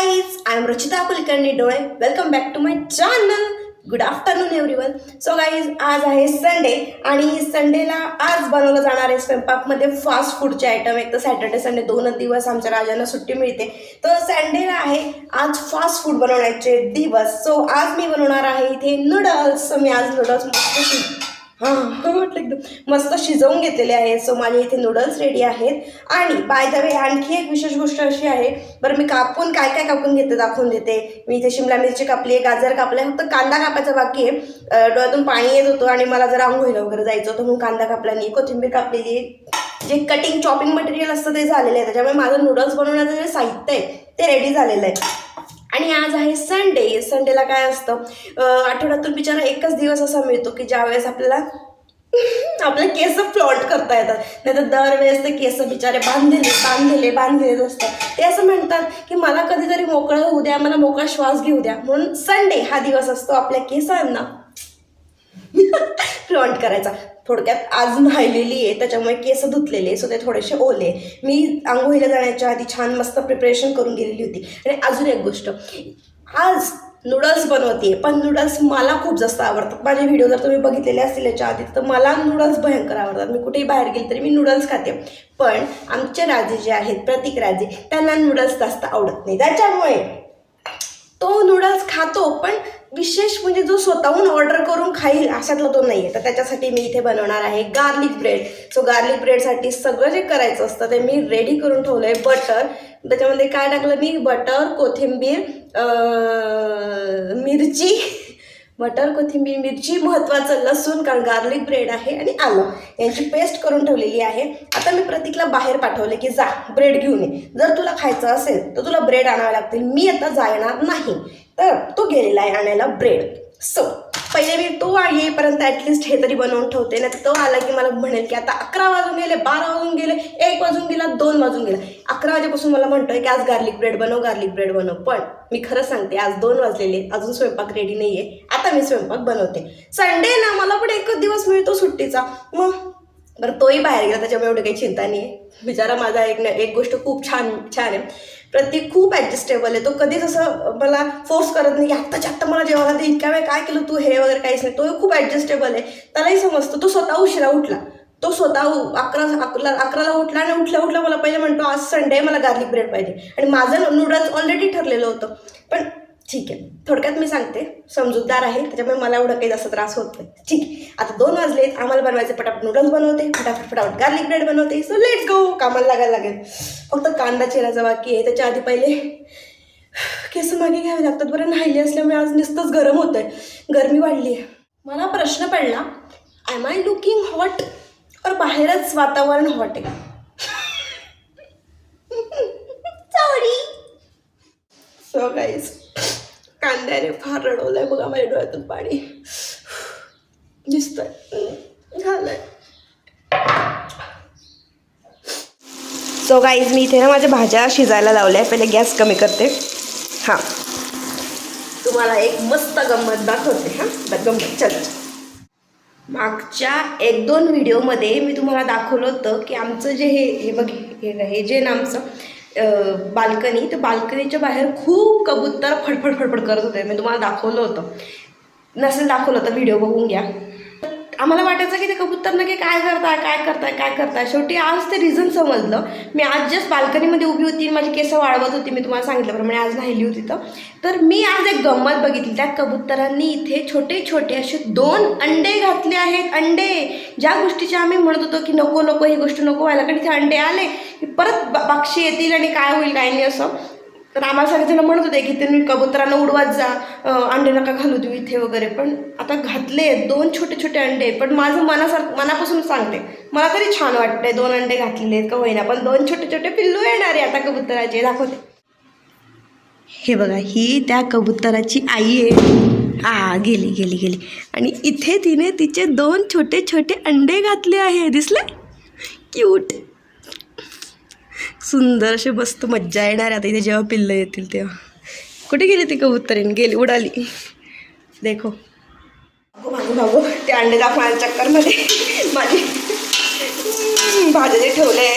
Guys I am Rachita Kulkarni डोळे welcome back to my channel good afternoon everyone so guys आज आहे Sunday आणि संडेला आज बनवलं जाणार आहे स्वयंपाकमध्ये फास्ट फूडचे आयटम एक तर सॅटर्डे संडे दोनच दिवस आमच्या राजांना सुट्टी मिळते. तर संडेला आहे आज फास्ट फूड बनवण्याचे दिवस. सो आज मी बनवणार आहे इथे नूडल्स मी आज नूडल्स मस्त हां म्हटलं एकदम. मस्त शिजवून घेतलेले आहे. सो माझे इथे नूडल्स रेडी आहेत. आणि बाय द वे आणखी एक विशेष गोष्ट अशी आहे. बरं मी कापून काय काय कापून घेते दाखवून देते. मी इथे शिमला मिरची कापली आहे गाजर कापला आहे. फक्त कांदा कापायचा बाकी आहे. डोळ्यातून पाणी येत होतं आणि मला जरा आंघोळीला वगैरे जायचं होतं म्हणून कांदा कापला नाही. कोथिंबीर कापलेली जे कटिंग चॉपिंग मटेरियल असतं ते झालेलं आहे. त्याच्यामुळे माझं नूडल्स बनवण्याचं जे साहित्य आहे ते रेडी झालेलं आहे. आणि आज आहे संडे संडेला काय असतं? आठवड्यातून बिचारा एकच दिवस असा मिळतो की ज्यावेळेस आपल्याला आपले केस फ्लॉन्ट करता येतात. नाही तर दरवेळेस ते केस बिचारे बांधलेले बांधलेले बांधलेले असतात. ते असं म्हणतात की मला कधीतरी मोकळं होऊ द्या मला मोकळा श्वास घेऊ द्या. म्हणून संडे हा दिवस असतो आपल्या केसांना फ्लॉन्ट करायचा. थोडक्यात अजून राहिलेली आहे त्याच्यामुळे केस धुतलेले सो ते थोडेसे ओले मी आंघोळीला जाण्याच्या आधी छान मस्त प्रिपरेशन करून गेलेली होती. आणि अजून एक गोष्ट आज नूडल्स बनवते पण नूडल्स मला खूप जास्त आवडतात. माझे व्हिडिओ जर तुम्ही बघितलेले असतील याच्या आधी तर मला नूडल्स भयंकर आवडतात. मी कुठेही बाहेर गेली तरी मी नूडल्स खाते. पण आमचे राजे जे आहेत प्रतीक राजे त्यांना नूडल्स जास्त आवडत नाही. त्याच्यामुळे तो नूडल्स खातो पण विशेष म्हणजे जो स्वतःहून ऑर्डर करून खाईल अशातला तो नाही आहे तर त्याच्यासाठी मी इथे बनवणार आहे गार्लिक ब्रेड सो गार्लिक ब्रेडसाठी सगळं जे करायचं असतं ते मी रेडी करून ठेवलं आहे बटर त्याच्यामध्ये काय टाकलं मी? बटर कोथिंबीर मिरची. मटर कोथिंबीर मिरची महत्त्वाचं लसूण कारण गार्लिक ब्रेड आहे आणि आलं. यांची पेस्ट करून ठेवलेली आहे. आता मी प्रतीकला बाहेर पाठवले की जा ब्रेड घेऊन ये. जर तुला खायचं असेल तर तुला ब्रेड आणावे लागतील. मी आता जाणार नाही. तर तो गेलेला आहे आणायला ब्रेड सो पहिले मी तो येईपर्यंत ॲटलिस्ट हे तरी बनवून ठेवते. नाही तो आला की मला म्हणेल की आता अकरा वाजून गेले बारा वाजून गेले एक वाजून गेला दोन वाजून गेला. अकरा वाजेपासून मला म्हणतोय की आज गार्लिक ब्रेड बनव गार्लिक ब्रेड बनव. पण मी खरं सांगते आज दोन वाजलेले अजून स्वयंपाक रेडी नाही आहे आता मी स्वयंपाक बनवते. संडे ना मला पण एकच दिवस मिळतो सुट्टीचा. मग बरं तोही बाहेर गेला त्याच्यामुळे एवढं काही चिंता नाही आहे बिचारा माझा एक न- एक गोष्ट खूप छान छान आहे. प्रत्येक खूप ॲडजस्टेबल आहे. तो कधीच असं मला फोर्स करत नाही की आत्ताच्या आत्ता मला जेवायला दे इतक्या वेळ काय केलं तू हे वगैरे काहीच नाही. तो खूप ॲडजस्टेबल आहे. त्यालाही समजतं तो स्वतः उशिरा उठला. तो स्वतः अकरा अकरा अकराला उठला आणि उठल्या उठला मला पहिले म्हणतो आज संडे मला गार्लिक ब्रेड पाहिजे. आणि माझं नूडल्स ऑलरेडी ठरलेलं होतं. पण ठीक आहे. थोडक्यात मी सांगते. समजूतदार आहे. त्याच्यामुळे मला एवढं काही जास्त त्रास होत नाही. ठीक आहे. आता दोन वाजलेत आम्हाला बनवायचे पटापट नूडल्स बनवते. फटाफट फटाफट गार्लिक ब्रेड बनवते. सो लेट्स गो कामाला लागायला लागेल. फक्त कांदा चिरायचा बाकी आहे. त्याच्या आधी पहिले केस मागे घ्यावे लागतात. बरं नाही असल्यामुळे आज नुसतंच गरम होत आहे गरमी वाढली आहे. मला प्रश्न पडला एम आय लुकिंग हॉट और बाहेरच वातावरण हॉट आहे? सॉरी सो गाईज कांद्याने फार रडवलंय बघा माझ्या डोळ्यातून पाणी. दिसतंय. झालंय. सो गाईज मी इथे ना माझ्या भाज्या शिजायला लावल्या पहिले गॅस कमी करते. हां. तुम्हाला एक मस्त गंमत दाखवते. हां? गंमत. चल. मागच्या एक दोन व्हिडिओमध्ये मी तुम्हाला दाखवलं होतं की आमचं जे हे हे बघ हे हे जे ना आमचं बाल्कनी तर बाल्कनीच्या बाहेर खूप कबूतर फडफड फडफड करत होते. मी तुम्हाला दाखवलं होतं. नसेल दाखवलं तर व्हिडिओ बघून घ्या. आम्हाला वाटायचं की ते कबूतर नक्की काय करताय काय करताय काय करताय? शेवटी आज ते रिझन समजलं. मी आज जस्ट बाल्कनीमध्ये उभी होती माझी केस वाढवत होती मी तुम्हाला सांगितल्याप्रमाणे आज राहिली होती तर. तर मी आज एक गंमत बघितली. त्या कबुतरांनी इथे छोटे छोटे असे दोन अंडे घातले आहेत. अंडे! ज्या गोष्टीचे आम्ही म्हणत होतो की नको नको ही गोष्ट नको व्हायला कारण इथे अंडे आले. की परत ब- पक्षी येतील आणि काय होईल काय नाही असं. तर आम्हाला सगळेजण म्हणत होते की तुम्ही कबुतरांना उडवत जा अंडे नका घालू देऊ इथे वगैरे. पण आता घातले दोन छोटे छोटे अंडे पण माझं मनासार मनापासून सांगते मला तरी छान वाटतंय दोन अंडे घातलेले आहेत का होईना. पण दोन छोटे छोटे पिल्लू येणार आहे आता कबुतराचे दाखवते. हे बघा ही त्या कबुतराची आई आहे. आ गेली गेली गेली. आणि इथे तिने तिचे दोन छोटे छोटे अंडे घातले आहे. दिसले क्यूट सुंदर असे मस्त मज्जा येणार आहे. आता इथे जेव्हा पिल्लं येतील तेव्हा. कुठे गेली ती कबुतरीन? गेली उडाली. देखो. भागो ते अंडे दाखवण्याच्या चक्करमध्ये. माझी भाज्या जे ठेवले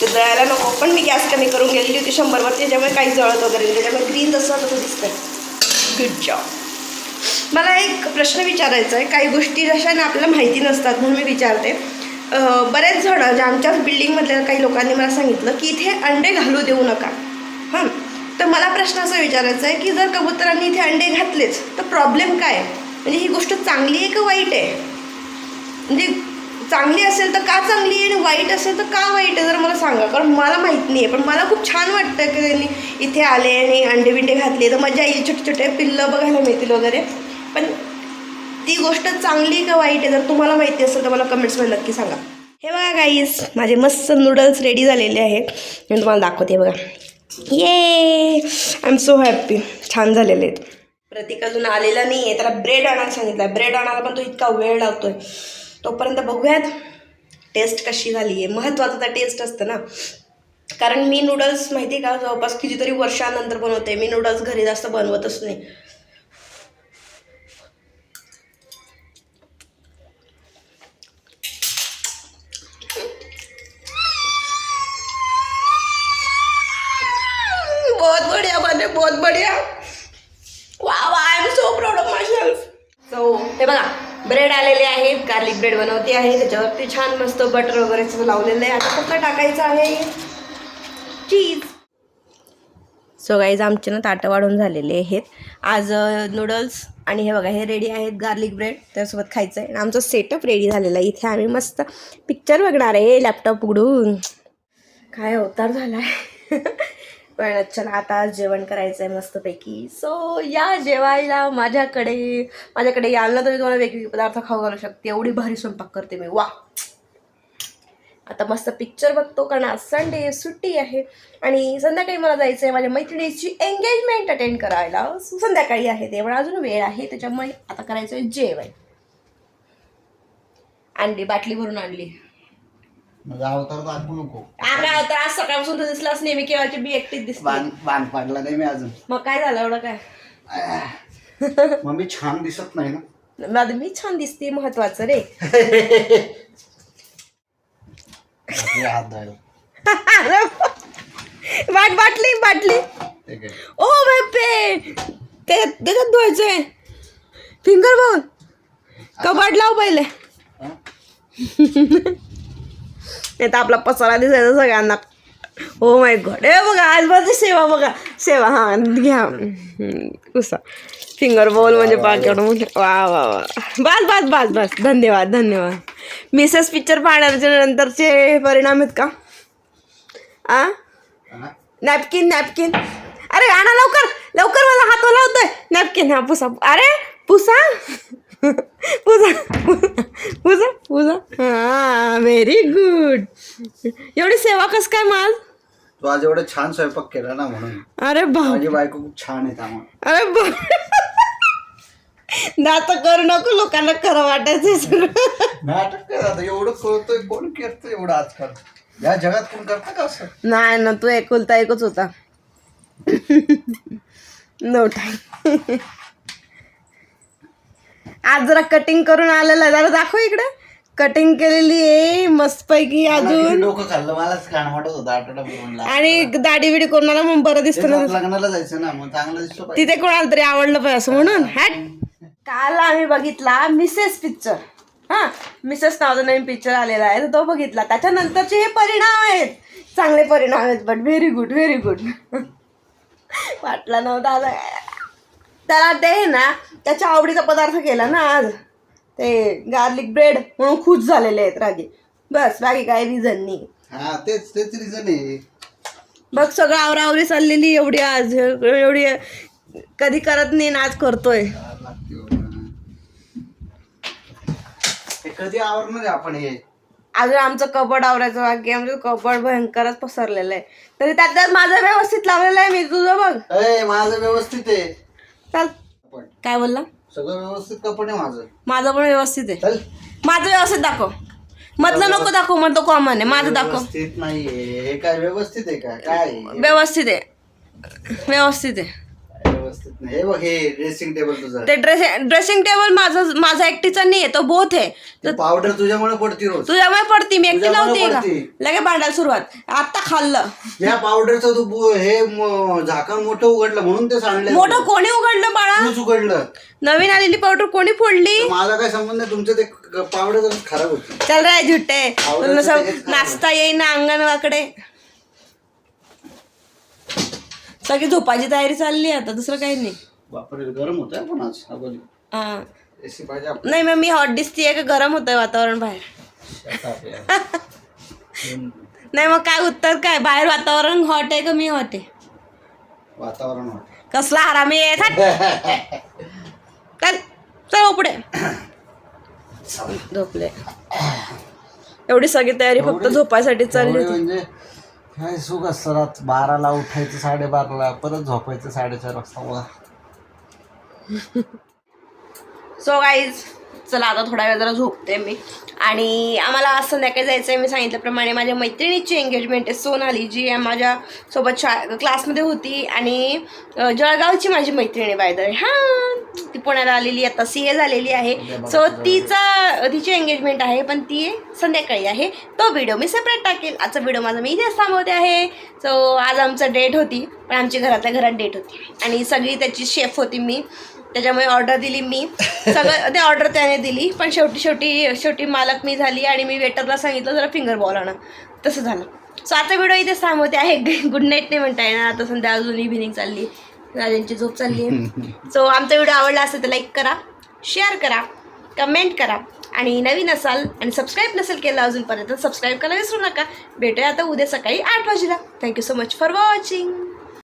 ते जळायला नको. पण मी गॅस कमी करून गेलेली होती शंभरवरती त्याच्यामुळे काही जळत वगैरे त्याच्यामुळे ग्रीन जसं तसं दिसतंय. गुड जॉब मला एक प्रश्न विचारायचा आहे. काही गोष्टी जशा ना आपल्याला माहिती नसतात म्हणून मी विचारते. बरेच जण जे आमच्याच बिल्डिंगमधल्या काही लोकांनी मला सांगितलं की इथे अंडे घालू देऊ नका. हां? तर मला प्रश्न असा विचारायचा आहे की जर कबुतरांनी इथे अंडे घातलेच तर प्रॉब्लेम काय? आहे? म्हणजे ही गोष्ट चांगली आहे का वाईट आहे? म्हणजे चांगली असेल तर का चांगली आहे आणि वाईट असेल तर का वाईट आहे? जर मला सांगा. कारण मला माहीत नाही आहे पण मला खूप छान वाटतं की त्यांनी इथे आले आणि अंडे बिंडे घातले. तर मजा येईल. छोटे छोटे पिल्लं बघायला मिळतील वगैरे. पण ती गोष्ट चांगली का वाईट आहे जर तुम्हाला माहिती असेल तर मला कमेंट्समध्ये नक्की सांगा. हे बघा गाईस माझे मस्त नूडल्स रेडी झालेले आहेत. मी तुम्हाला दाखवते बघा. ये आय एम सो हॅप्पी छान झालेले आहेत. प्रतीक अजून आलेला नाही आहे त्याला ब्रेड आणायला सांगितलं ब्रेड आणायला पण तो इतका वेळ लावतोय. तोपर्यंत बघूयात. टेस्ट कशी झाली आहे. महत्त्वाचं तर टेस्ट असतं ना. कारण मी नूडल्स माहिती आहे का जवळपास कितीतरी वर्षानंतर बनवते. मी नूडल्स घरी जास्त बनवतच नाही. बहुत बढ़िया बने बहुत बढ़िया। वा वा I am so proud of myself so हे बघा ब्रेड आलेले आहे गार्लिक ब्रेड बनवते आहे त्याच्यावरती छान मस्त बटर वगैरे लावलेलं आहे. आता फक्त टाकायचं आहे? चीज सो गाईज आमचे ना ताटं वाढून झालेले आहेत. आज नूडल्स आणि हे बघा हे रेडी आहेत गार्लिक ब्रेड त्यासोबत खायचं आहे. आणि आमचं सेटअप रेडी झालेलं आहे. इथे आम्ही मस्त पिक्चर बघणार आहे लॅपटॉप उघडून. काय अवतार झाला आहे पण चला आता जेवण करायचं आहे मस्तपैकी. सो या जेवायला माझ्याकडे माझ्याकडे याल ना तर मी तुम्हाला वेगवेगळे पदार्थ खाऊ घालू शकते. एवढी भारी स्वयंपाक करते मी. वा आता मस्त पिक्चर बघतो कारण आज संडे सुट्टी आहे. आणि संध्याकाळी मला जायचं आहे माझ्या मैत्रिणीची एंगेजमेंट अटेंड करायला. संध्याकाळी आहे तेव्हा अजून वेळ आहे त्याच्यामुळे आता करायचं आहे जेवण. आणली बाटली भरून आणली. माझा अवतार दाखवू नको. आगा तर आज सकाळपासून तर दिसलाच नाही मी केव्हाची बी एकटीच दिसते. बाण बाण पाडला नाही मी अजून. मग काय झालं एवढं काय? मग मी छान दिसत नाही ना. माझं मी छान दिसते महत्वाचं रे. हात धुवायला. बाट बाटली बाटली. ते काय ओ बापे ते त्याच्यात धुवायचंय. फिंगर बोल कबाड लाव पहिले. हा? नाही तर आपला पसारा दिसायचा सगळ्यांना. हो माय गॉड हे बघा आज माझी सेवा बघा. सेवा हां घ्या. कुसा फिंगर बॉल म्हणजे पाकिट वा वा. वा बस बस बस बस. धन्यवाद धन्यवाद. मिसेस पिक्चर पाहण्याच्या नंतरचे परिणाम आहेत का? आ? नॅपकिन नॅपकिन अरे आणा लवकर. लवकर मला हात लावतोय नॅपकिन हा पुसा. अरे पुसा? पुसा पुसा पुसा हा व्हेरी गुड एवढी सेवा कस काय माल? तू आज एवढं छान स्वयंपाक केला ना म्हणून. अरे माझी बायको खूप छान आहे त्यामुळे. अरे बा नात करू नको लोकांना खरं वाटायचं सगळं नाटक कर आता एवढं कळतोय कोण करतं एवढं आजकाल? या जगात कोण करतं का असं? नाही ना तू एकुलता एकच होता. नो टाईम आज जरा कटिंग करून आलेला आहे. जरा दाखव इकडे. कटिंग केलेली आहे मस्तपैकी अजून. डोकं खाल्लं मलाच खाण वाटत होतं. आठवडा म्हणला. आणि दाढी बिडी कोणाला मग बरं दिसतं ना लग्नाला जायचं ना मग चांगलं दिसतो पाहिजे. तिथे कोणाला तरी आवडलं पाहिजे असं म्हणून. हॅट. काल आम्ही बघितला मिसेस पिक्चर हा मिसेस नावाचा नवीन पिक्चर आलेला आहे. तर तो बघितला. त्याच्यानंतरचे हे परिणाम आहेत. चांगले परिणाम आहेत but very good very good वाटला नव्हता आता. त्याला ते ना त्याच्या आवडीचा पदार्थ केला ना आज. ते गार्लिक ब्रेड म्हणून खुश झालेले आहेत रागे. बस बाकी काही रिझन नाही. हा तेच तेच रिझन आहे. बघ सगळं आवरावरी चाललेली एवढी आज. एवढी कधी करत नाही ना आज करतोय. हे कधी आवरणार आहे आपण हे? अजून आमचं कबड आवरायचं बाकी आहे. आमचं कबड भयंकरच पसरलेलं आहे. तरी त्यात त्यात माझं व्यवस्थित लावलेलं आहे मी तुझं बघ. माझं व्यवस्थित आहे. चल. पण काय बोलला? सगळं व्यवस्थित कपड आहे माझं. माझं पण व्यवस्थित आहे. चल. माझं व्यवस्थित दाखव. मधलं नको दाखव तो कॉमन आहे. माझं दाखव. व्यवस्थित नाहीये. हे काय व्यवस्थित आहे का? काय आहे? व्यवस्थित आहे. व्यवस्थित आहे. व्यवस्थित व्यवस्थित नाही. हे बघ हे ड्रेसिंग टेबल तुझं. ते ड्रेसिंग ड्रेसिंग टेबल माझं माझा एकटीचा नाही आहे. तो बोथ आहे पावडर तुझ्यामुळे पडती रोज. तुझ्यामुळे पडती मी एकटी तुझ्यामुळे लावते का? पडती. लगे भांडायला सुरुवात. आता खाल्लं. या पावडरचं तू बु- हे म- झाकण मोठं उघडलं म्हणून ते सांडलं मोठं कोणी उघडलं बाळा? तूच उघडलं. नवीन आलेली पावडर कोणी फोडली? तर माझा काय संबंध आहे? तुमचं ते पावडर जरा खराब होती. चल रे झुट्टे. आवडायचं तुला. नाचता येईन अंगणवाकडे. सगळी झोपाची तयारी चालली आहे आता दुसरं काही नाही. बापरे गरम होत आहे पण आज हा. एसी पाहिजे आपल्याला. नाही मग मी हॉट दिसतीये का? गरम होतंय वातावरण बाहेर. नाही मग काय उत्तर काय? बाहेर वातावरण हॉट आहे का मी हॉट आहे? वातावरण वाटत कसला हरामी आहे? थांब. चल चल पुढे झोपले. एवढी सगळी तयारी फक्त झोपायसाठी चालली होती. म्हणजे काय सुख असतं रात बाराला उठायचं साडेबाराला परत झोपायचं साडेचार वाजता. बघा सो गाईज चला आता थोडा वेळ जरा झोपते मी. आणि आम्हाला आज संध्याकाळी जायचं आहे मी सांगितल्याप्रमाणे माझ्या मैत्रिणीची एंगेजमेंट आहे सोनाली जी आहे माझ्यासोबत शा क्लासमध्ये होती. आणि जळगावची माझी मैत्रीण आहे बाय द हां ती पुण्याला आलेली आता सी ए झालेली आहे. सो तिचा तिची एंगेजमेंट आहे पण ती संध्याकाळी आहे. तो व्हिडिओ मी सेपरेट टाकेल. आजचा व्हिडिओ माझा मी इथेच थांबवते आहे. सो आज आमचं डेट होती पण आमची घरातल्या घरात डेट होती. आणि सगळी त्याची शेफ होती मी. त्याच्यामुळे ऑर्डर दिली मी. सगळं ते ऑर्डर त्याने दिली. पण शेवटी शेवटी शेवटी मालक मी झाली आणि मी वेटरला सांगितलं जरा फिंगर बॉल आणा. तसं झालं. सो आता व्हिडिओ इथे थांबवते आहे. गुड नाईट नाही म्हणता येणार आता संध्या अजून इव्हिनिंग चालली. राजांची झोप चालली आहे. सो आमचा व्हिडिओ आवडला असेल तर लाईक करा शेअर करा कमेंट करा आणि नवीन असाल आणि सबस्क्राईब नसेल केलं अजूनपर्यंत सबस्क्राईब करायला विसरू नका. भेटूया आता उद्या सकाळी आठ वाजेला. Thank you so much for watching